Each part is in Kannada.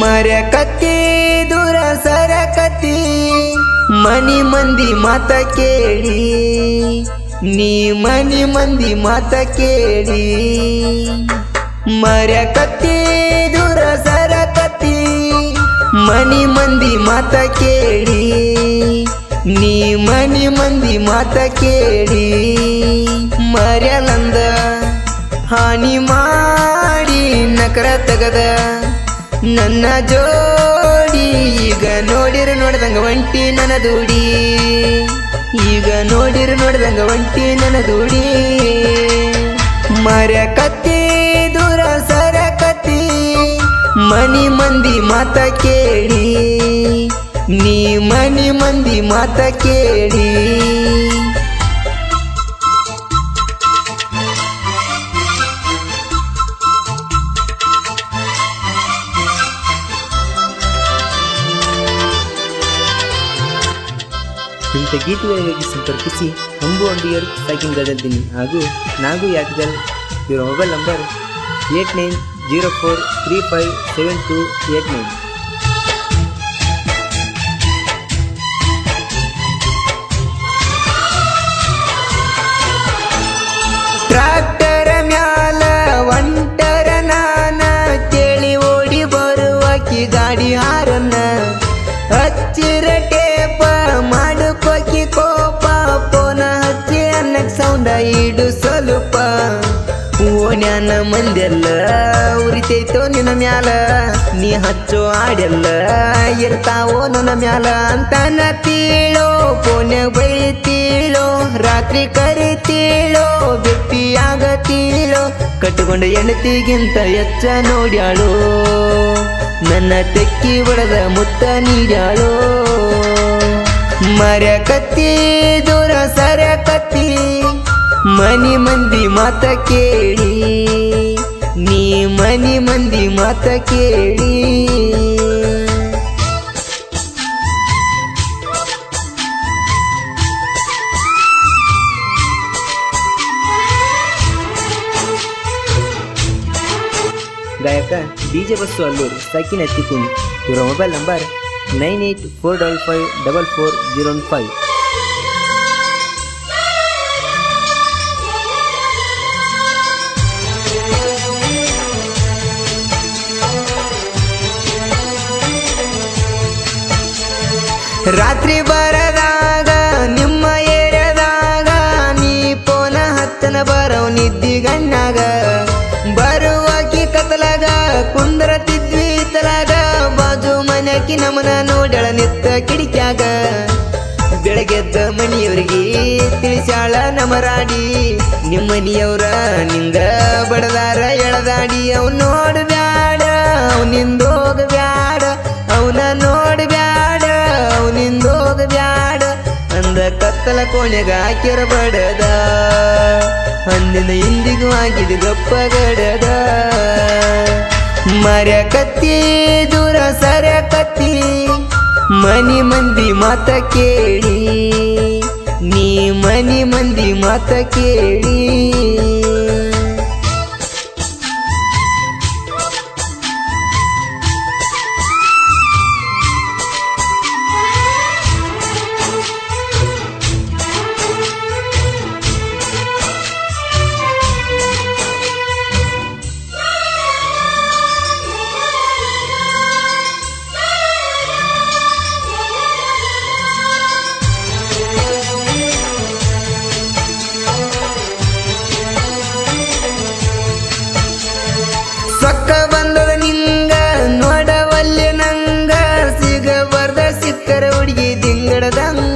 ಮರ್ಯಕತ್ತಿ ದೂರ ಸರಕತ್ತಿ ಮನಿ ಮಂದಿ ಮಾತ ಕೇಳಿ. ನೀ ಮನಿ ಮಂದಿ ಮಾತ ಕೇಳಿ. ಮರಕತ್ತಿ ದೂರ ಸರಕತ್ತಿ ಮನಿ ಮಂದಿ ಮಾತ ಕೇಳಿ. ನೀ ಮನಿ ಮಂದಿ ಮಾತ ಕೇಳಿ. ಮರ್ಯಲಂದ ಹಾನಿ ಮಾಡಿ ನಕರ ತೆಗದ. ನನ್ನ ಜೋಡಿ, ಈಗ ನೋಡಿರು ನೋಡ್ದಂಗ ಒಂಟಿ ನನ್ನ ದೂಡಿ. ಈಗ ನೋಡಿರು ನೋಡ್ದಂಗ ಒಂಟಿ ನನ್ನ ದೂಡಿ. ಮರ ಕತ್ತಿ, ದೂರ ಸರ ಕತ್ತಿ, ಮನಿ ಮಂದಿ ಮಾತ ಕೇಳಿ. ನೀ ಮನಿ ಮಂದಿ ಮಾತ ಕೇಳಿ. ಇಂಥ ಗೀತೆಗಳಿಗಾಗಿ ಸಂಪರ್ಕಿಸಿ ಅಂಬು ಅಂಬಿಯರ್ ಸೈಕಿಂಗ್ ಗದಲ್ದಿನಿ ಹಾಗೂ ನಾಗು ಯಾಕಿದಲ್ ಇವರ mobile number eight nine zero four three five seven two eight nine. ಸೌಂಡ ಇಡು ಸ್ವಲ್ಪ ಓನ್ಯಾನ ಮಂದೆಲ್ಲ ಉರಿತೈತೋ ನಿನ್ನ ಮ್ಯಾಲ. ನೀ ಹಚ್ಚೋ ಆಡೆಲ್ಲ ಇರ್ತಾವೋ ನನ್ನ ಮ್ಯಾಲ. ಅಂತನ ತೀಳೋ ಪೋನ್ಯಾಗ ಬೈತೀಳೋ ರಾತ್ರಿ ಕರಿತೀಳೋ ಬೆಪ್ಪಿಯಾಗತೀಳೋ ಕಟ್ಟಿಕೊಂಡ ಹೆಣತಿಗಿಂತ ಎಚ್ಚ ನೋಡ್ಯಾಳೋ. ನನ್ನ ತೆಕ್ಕಿ ಒಡೆದ ಮುತ್ತ ನೀಡ್ಯಾಳೋ. ಮರ ಕತ್ತಿ ದೂರ ಸರ ಕತ್ತಿ ಮನಿ ಮಂದಿ ಮಾತ ಕೇಳಿ. ನೀ ಮನಿ ಮಂದಿ ಮಾತ ಕೇಳಿ. ಗಾಯಕ ಡಿ ಜೆ ಬಸ್ಸು ಅಲ್ಲೂರು ಸೈಕಿನ್ ಎತ್ತಿಕುಣಿ ಇವರ mobile number nine eight four double five double four zero one five. ರಾತ್ರಿ ಬರದಾಗ, ನಿಮ್ಮ ಏರದಾಗ ನೀ ಪೋನ ಹತ್ತನ ಬರೋ ನಿದ್ದಿ ಗಣ್ಣಾಗ ಬರುವಾಕಿ ಕುಂದ್ರ ತಿದ್ವಿ ತಲಾಗ, ಬಾಜು ಮನೆಕಿ ನಮನ ನೋಡಳ ನಿತ್ತ ಕಿಡಿಕ್ಯಾಗ. ಬೆಳಗ್ಗೆದ್ದ ಮನಿಯವ್ರಿಗೆ ತಿಳಿಸಾಳ ನಮರಾಡಿ ನಿಮ್ಮ ನಿಂದ ಬಡದಾರ ಎಳದಾಡಿ, ಅವ್ನು ನೋಡಬ್ಯಾಡ ಅವನಿಂದ ಕೋಣೆಗ ಹಾಕಿರ ಬಡದ. ಅಂದಿನ ಇಂದಿಗೂ ಆಗಿದ ಗಪ್ಪ ಗಡದ. ಮರ ಕತ್ತಿ, ದೂರ ಸರ ಕತ್ತಿ, ಮನಿ ಮಂದಿ ಮಾತ ಕೇಳಿ. ನೀ ಮನಿ ಮಂದಿ ಮಾತ ಕೇಳಿ.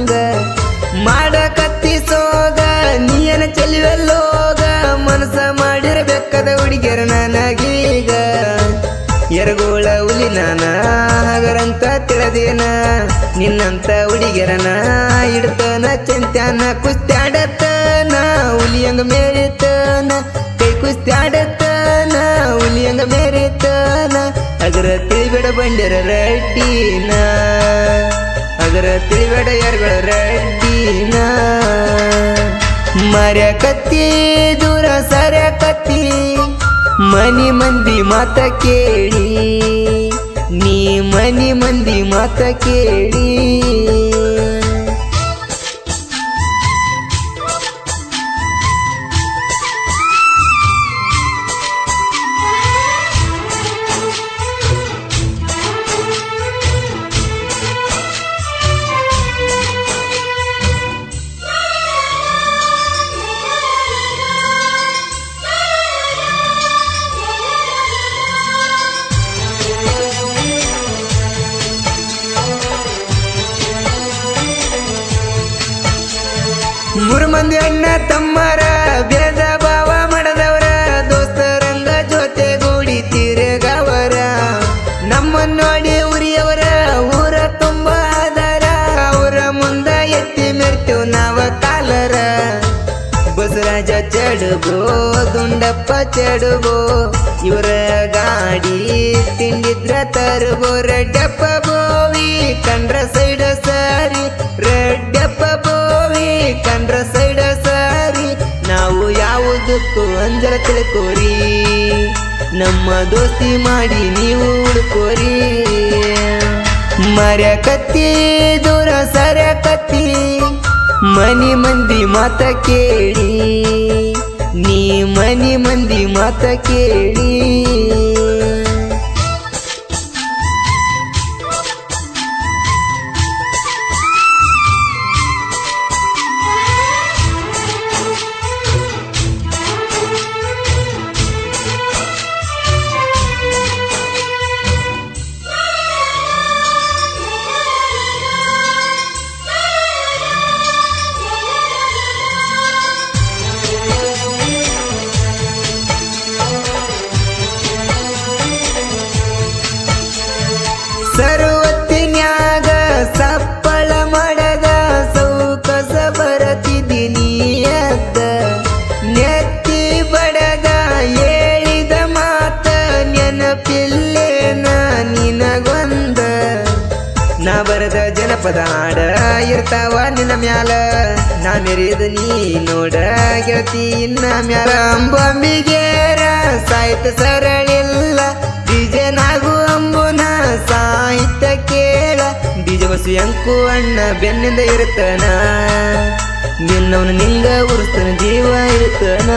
ದಿಂಗಡದಂಗ ಮಾಡ ಕತ್ತಿಸೋಗ ನೀನ ಚೆಲುವೆಲ್ಲೋಗ ಮನಸ ಮಾಡಿರಬೇಕಾದ ಹುಡುಗಿಯರ ನನಗೀಗ. ಎರಗೋಳ ಹುಲಿ ನಾನ, ಹಗರಂತ ತಿಳದೇನ. ನಿನ್ನಂತ ಹುಡುಗಿಯರನ ಇಡ್ತಾನ, ಚಂತ್ಯಾನ ಕುಸ್ತ್ಯಾಡತನ ಹುಲಿಯಂಗ ಮೇರಿತನ ಕೈ ಕುಸ್ತ್ಯಾಡತನ ಹುಲಿಯಂಗ ಮೇರಿತನ ಅಗರ ತಿಳಿಬಿಡ ಬಂಡರ ರಡ್ಡಿನ. ಅಗರ ತಿಳಿವೆಡೆಯರ್ಗಳ ರಡ್ಡಿನ ಮರ ಕತ್ತಿ ದೂರ ಸರ ಕತ್ತಿ ಮನಿ ಮಂದಿ ಮಾತ ಕೇಳಿ, ನೀ ಮನಿ ಮಂದಿ ಮಾತ ಕೇಳಿ. ಮಂದಿ ತಮ್ಮರ ಭೇದ ಭಾವ ಮಾಡದವರ ದೋಸ್ತರಂಗ ಜೊತೆಗೂಡಿ ತಿರುಗವರ. ನಮ್ಮನ್ನು ನೋಡಿ ಉರಿಯವರ, ಊರ ತುಂಬ ಆದರ. ಅವರ ಮುಂದ ಎತ್ತಿ ಮೆರ್ತು ನಾವ ಕಾಲರ. ಬಸರಾಜ ಚಡುಬೋ, ದುಂಡಪ್ಪ ಚಡುಬೋ, ಇವರ ಗಾಡಿ ತಿಂಡಿದ್ರ ತರುಬೋ, ರೆಡ್ಡಪ್ಪ ಬೋವಿ, ಕಂಡ್ರ ಸೈಡ ಸಾರಿ, ರೆಡ್ಡಪ್ಪ ಬೋವಿ ಕಂಡ್ರ ಸೈಡ ಸಾರಿ, ನಾವು ಯಾವುದಕ್ಕೂ ಅಂಜಲ ತಿಳ್ಕೋರಿ. ನಮ್ಮ ದೋಸ್ತಿ ಮಾಡಿ ನೀವು ಉಳ್ಕೋರಿ. ಮರ್ಯ ಕತ್ತಿ, ದೂರ ಸರ ಕತ್ತಿ, ಮನಿ ಮಂದಿ ಮಾತ ಕೇಳಿ. ನೀ ಮನಿ ಮಂದಿ ಮಾತ ಕೇಳಿ. ಇರ್ತಾವ ನಿನ್ನ ಮ್ಯಾಲ. ನಾ ಮೆರಿದ ನೀ ನೋಡ ಗೆಳತಿ, ಇನ್ನ ಮ್ಯಾಲ. ಅಂಬೊಂಬಿಗೇರ ಸಾಹಿತ್ಯ ಸರಳಿಲ್ಲ. ಬೀಜನಾಗು ನಾಗು ಅಂಬುನ ಸಾಹಿತ್ಯ ಕೇಳ. ಬೀಜ ಬಸು ಅಂಕು ಅಣ್ಣ ಬೆನ್ನಿಂದ ಇರ್ತನ ನಿನ್ನವನು ನಿಂಗ ಉರುಸ್ತನ, ಜೀವ ಇರ್ತನ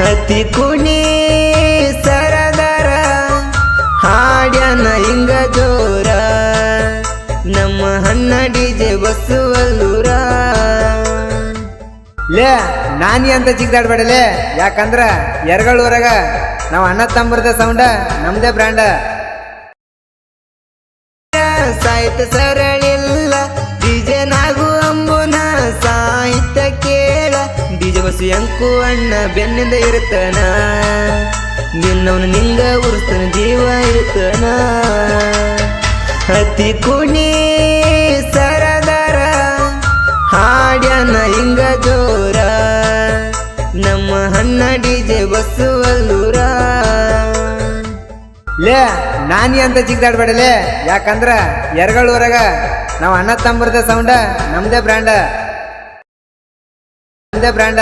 ಹತ್ತಿ ಕುಣಿ ಸರದರ ಹಾಡ್ಯನ ಹಿಂಗ ಜೋ ಡಿಜೆ ಬಸ್ಸುವಲ್ಲೂರ ಲೇ ನಾನಿ ಅಂತ ಜಿಗ್ದಾಡ್ಬೇಡಲೇ. ಯಾಕಂದ್ರ ಎರಗಳೂರಾಗ ನಾವು ಅಣ್ಣ ತಂಬರ್ದ ಸೌಂಡ ನಮ್ದೇ ಬ್ರ್ಯಾಂಡ. ಸಾಹಿತ್ಯ ಸರಳಿಲ್ಲ ಡಿಜೆ ನಾಗು ಅಂಬುನ ಸಾಹಿತ್ಯ ಕೇಳ. ಡಿಜೆ ಬಸ್ಸು ಎಂಕು ಅಣ್ಣ ಬೆನ್ನಿಂದ ಇರುತ್ತನ. ನಿನ್ನವನು ನಿಂಗ ಉರುಸ್ತನ ಜೀವ ಇರುತ್ತನ. ಹತ್ತಿ ಕುಣಿ ಹಾಡ್ಯಾನ ಹಿಂಗ ಜೋರ. ನಮ್ಮ ಹಣ್ಣ ಡಿಜೆ ಬಸ್ಸುವಲ್ಲೂರ ಲೇ, ನಾನಿ ಅಂತ ಜಿಗ್ದಾಡ್ಬೇಡಲೇ. ಯಾಕಂದ್ರ ಎರಗಳೂರಾಗ ನಾವು ಅಣ್ಣ ತಮ್ಮರದ ಸೌಂಡ ನಮ್ದೇ ಬ್ರ್ಯಾಂಡ ನಮ್ದೇ ಬ್ರ್ಯಾಂಡ